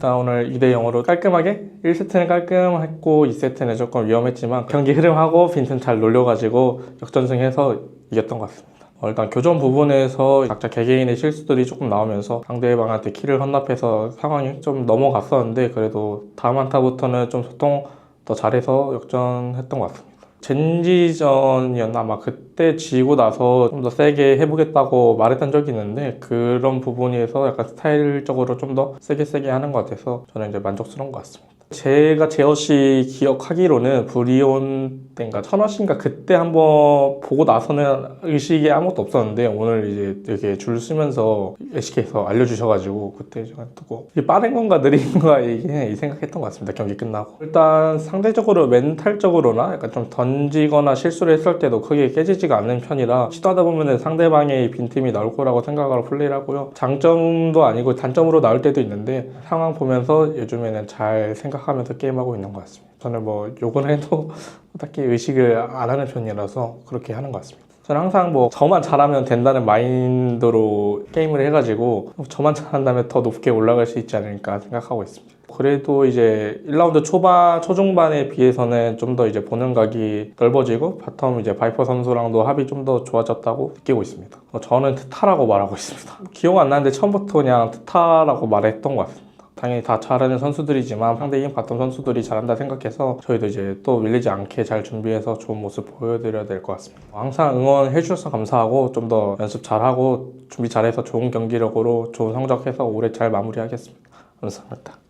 일단 오늘 2대 0으로 깔끔하게 1세트는 깔끔했고 2세트는 조금 위험했지만 경기 흐름하고 빈틈 잘 놀려가지고 역전승해서 이겼던 것 같습니다. 어, 일단 교전 부분에서 각자 개개인의 실수들이 조금 나오면서 상대방한테 키를 헌납해서 상황이 좀 넘어갔었는데 그래도 다음 한타부터는 좀 소통 더 잘해서 역전했던 것 같습니다. 젠지전이었나 아마 그때 지고 나서 좀 더 세게 해보겠다고 말했던 적이 있는데 그런 부분에서 약간 스타일적으로 좀 더 세게 세게 하는 것 같아서 저는 이제 만족스러운 것 같습니다. 제가 제어씨 기억하기로는 브리온 때인가 천화씨인가 그때 한번 보고 나서는 의식이 아무것도 없었는데 오늘 이제 이렇게 줄 쓰면서 SK에서 알려주셔가지고 그때 제가 듣고 빠른 건가 느린 건가 이게 이 생각했던 것 같습니다. 경기 끝나고. 일단 상대적으로 멘탈적으로나 약간 좀 던지거나 실수를 했을 때도 크게 깨지지가 않는 편이라 시도하다 보면은 상대방의 빈틈이 나올 거라고 생각하고 플레이를 하고요. 장점도 아니고 단점으로 나올 때도 있는데 상황 보면서 요즘에는 잘 생각 하면서 게임하고 있는 것 같습니다 저는 뭐 욕을 해도 딱히 의식을 안 하는 편이라서 그렇게 하는 것 같습니다. 저는 항상 뭐 저만 잘하면 된다는 마인드로 게임을 해가지고 저만 잘한다면 더 높게 올라갈 수 있지 않을까 생각하고 있습니다. 그래도 이제 1라운드 초반, 초중반에 비해서는 좀 더 이제 보는 각이 넓어지고 바텀 이제 바이퍼 선수랑도 합이 좀 더 좋아졌다고 느끼고 있습니다. 어, 저는 트타라고 말하고 있습니다. 기억 안 나는데 처음부터 그냥 트타라고 말했던 것 같습니다. 당연히 다 잘하는 선수들이지만 상대인 바텀 선수들이 잘한다 생각해서 저희도 이제 또 밀리지 않게 잘 준비해서 좋은 모습 보여드려야 될 것 같습니다. 항상 응원해 주셔서 감사하고 좀 더 연습 잘하고 준비 잘해서 좋은 경기력으로 좋은 성적해서 올해 잘 마무리하겠습니다. 감사합니다.